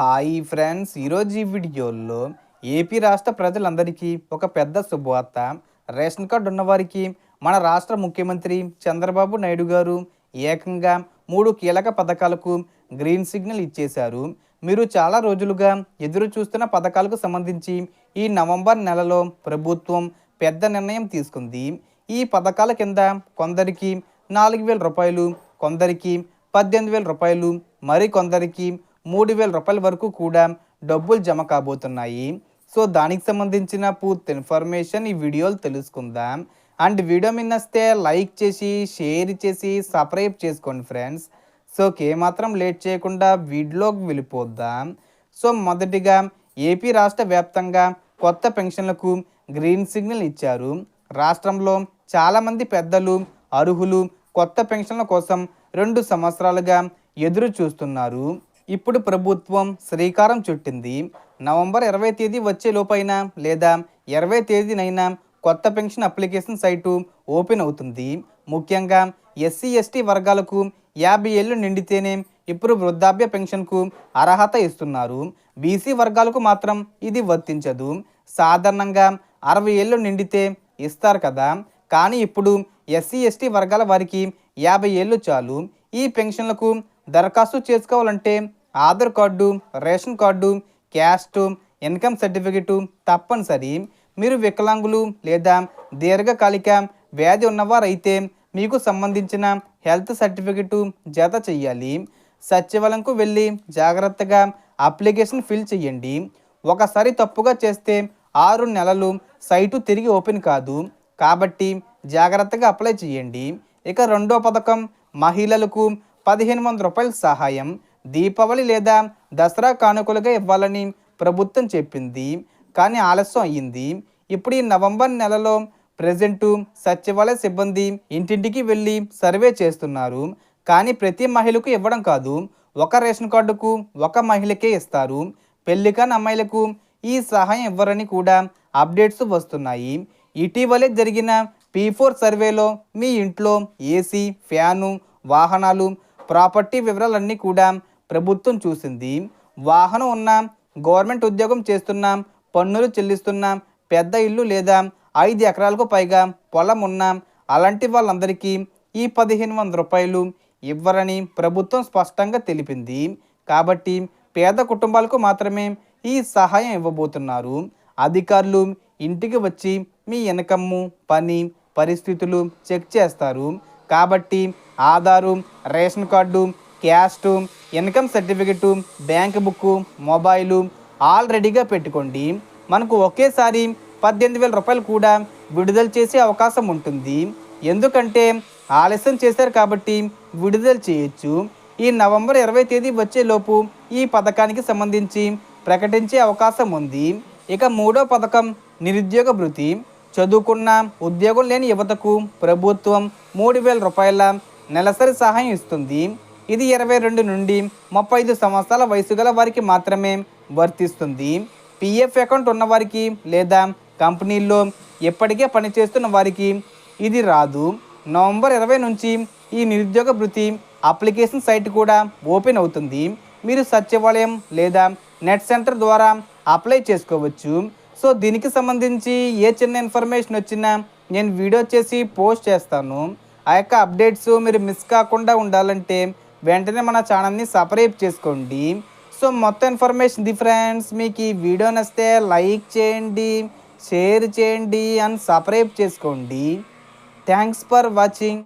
Hi friends. ఈరోజు ఈ వీడియోలో ఏపీ రాష్ట్ర ప్రజలందరికీ ఒక పెద్ద శుభవార్త. రేషన్ కార్డు ఉన్నవారికి మన రాష్ట్ర ముఖ్యమంత్రి చంద్రబాబు నాయుడు గారు ఏకంగా మూడు కీలక పథకాలకు గ్రీన్ సిగ్నల్ ఇచ్చేశారు. మీరు చాలా రోజులుగా ఎదురు చూస్తున్న పథకాలకు సంబంధించి ఈ నవంబర్ నెలలో ప్రభుత్వం పెద్ద నిర్ణయం తీసుకుంది. ఈ పథకాల కింద కొందరికి నాలుగు వేల రూపాయలు కొందరికి పద్దెనిమిది వేల రూపాయలు మరి కొందరికి మూడు వేల రూపాయల వరకు కూడా డబ్బులు జమ కాబోతున్నాయి. సో దానికి సంబంధించిన పూర్తి ఇన్ఫర్మేషన్ ఈ వీడియోలు తెలుసుకుందాం. అండ్ వీడియో మీద వస్తే లైక్ చేసి షేర్ చేసి సబ్స్క్రైబ్ చేసుకోండి ఫ్రెండ్స్. సో ఏమాత్రం లేట్ చేయకుండా వీడియోకి వెళ్ళిపోద్దాం సో మొదటిగా ఏపీ రాష్ట్ర వ్యాప్తంగా కొత్త పెన్షన్లకు గ్రీన్ సిగ్నల్ ఇచ్చారు. రాష్ట్రంలో చాలామంది పెద్దలు అర్హులు కొత్త పెన్షన్ల కోసం రెండు సంవత్సరాలుగా ఎదురు చూస్తున్నారు ఇప్పుడు ప్రభుత్వం శ్రీకారం చుట్టింది. నవంబర్ ఇరవై తేదీ వచ్చే లోపైనా లేదా ఇరవై తేదీనైనా కొత్త పెన్షన్ అప్లికేషన్ సైటు ఓపెన్ అవుతుంది. ముఖ్యంగా ఎస్సీ ఎస్టీ వర్గాలకు యాభై ఏళ్ళు నిండితేనే ఇప్పుడు వృద్ధాప్య పెన్షన్కు అర్హత ఇస్తున్నారు. బీసీ వర్గాలకు మాత్రం ఇది వర్తించదు. సాధారణంగా అరవై ఏళ్ళు నిండితే ఇస్తారు కదా. కానీ ఇప్పుడు ఎస్సీ ఎస్టీ వర్గాల వారికి యాభై ఏళ్ళు చాలు. ఈ పెన్షన్లకు దరఖాస్తు చేసుకోవాలంటే Aadhaar card ration card caste income certificate తప్పనిసరి. మీరు వికలాంగులు లేదా దీర్ఘకాలిక వ్యాధి ఉన్నవారైతే మీకు సంబంధించిన హెల్త్ సర్టిఫికెట్ జత చేయాలి సచివాలయంకు వెళ్ళి జాగ్రత్తగా అప్లికేషన్ ఫిల్ చేయండి ఒకసారి తప్పుగా చేస్తే ఆరు నెలలు సైటు తిరిగి ఓపెన్ కాదు. కాబట్టి జాగ్రత్తగా అప్లై చేయండి ఇక రెండో పథకం మహిళలకు పదిహేను వందల రూపాయల సహాయం. దీపావళి లేదా దసరా కానుకలుగా ఇవ్వాలని ప్రభుత్వం చెప్పింది. కానీ ఆలస్యం అయ్యింది. ఇప్పుడు ఈ నవంబర్ నెలలో ప్రజెంటు సచివాలయ సిబ్బంది ఇంటింటికి వెళ్ళి సర్వే చేస్తున్నారు. కానీ ప్రతి మహిళకు ఇవ్వడం కాదు. ఒక రేషన్ కార్డుకు ఒక మహిళకే ఇస్తారు. పెళ్ళి కాని అమ్మాయిలకు ఈ సహాయం ఇవ్వరని కూడా అప్డేట్స్ వస్తున్నాయి. ఇటీవలే జరిగిన పీ ఫోర్ సర్వేలో మీ ఇంట్లో ఏసీ ఫ్యాను వాహనాలు ప్రాపర్టీ వివరాలన్నీ కూడా ప్రభుత్వం చూసింది. వాహనం ఉన్నాం గవర్నమెంట్ ఉద్యోగం చేస్తున్నాం పన్నులు చెల్లిస్తున్నాం పెద్ద ఇల్లు లేదా ఐదు ఎకరాలకు పైగా పొలం ఉన్నాం. అలాంటి వాళ్ళందరికీ ఈ పదిహేను వందల రూపాయలు ఇవ్వరని ప్రభుత్వం స్పష్టంగా తెలిపింది. కాబట్టి పేద కుటుంబాలకు మాత్రమే ఈ సహాయం ఇవ్వబోతున్నారు. అధికారులు ఇంటికి వచ్చి మీ ఇన్కమ్ము పని పరిస్థితులు చెక్ చేస్తారు. కాబట్టి Aadhaar ration card caste income certificate bank book mobile all రెడీగా పెట్టుకోండి. మనకు ఒకేసారి పద్దెనిమిది వేల రూపాయలు కూడా విడుదల చేసే అవకాశం ఉంటుంది. ఎందుకంటే ఆలస్యం చేశారు కాబట్టి విడుదల చేయొచ్చు. ఈ నవంబర్ ఇరవై తేదీ వచ్చేలోపు ఈ పథకానికి సంబంధించి ప్రకటించే అవకాశం ఉంది. ఇక మూడో పథకం నిరుద్యోగ భృతి. చదువుకున్న ఉద్యోగం లేని యువతకు ప్రభుత్వం మూడు వేల రూపాయల నెలసరి సహాయం ఇస్తుంది. ఇది ఇరవై రెండు నుండి ముప్పై ఐదు సంవత్సరాల వయసు గల వారికి మాత్రమే వర్తిస్తుంది. పిఎఫ్ అకౌంట్ ఉన్నవారికి లేదా కంపెనీల్లో ఎప్పటికే పనిచేస్తున్న వారికి ఇది రాదు. నవంబర్ ఇరవై నుంచి ఈ నిరుద్యోగ భృతి అప్లికేషన్ సైట్ కూడా ఓపెన్ అవుతుంది. మీరు సచివాలయం లేదా నెట్ సెంటర్ ద్వారా అప్లై చేసుకోవచ్చు. సో దీనికి సంబంధించి ఏ చిన్న ఇన్ఫర్మేషన్ వచ్చినా నేను వీడియో చేసి పోస్ట్ చేస్తాను. ఆ యొక్క అప్డేట్స్ మీరు మిస్ కాకుండా ఉండాలంటే వెంటనే మన ఛానల్ని సబ్స్క్రైబ్ చేసుకోండి. సో మొత్తం ఇన్ఫర్మేషన్ ది ఫ్రెండ్స్. మీకు ఈ వీడియో నచ్చితే లైక్ చేయండి షేర్ చేయండి అండ్ సబ్స్క్రైబ్ చేసుకోండి. Thanks for watching.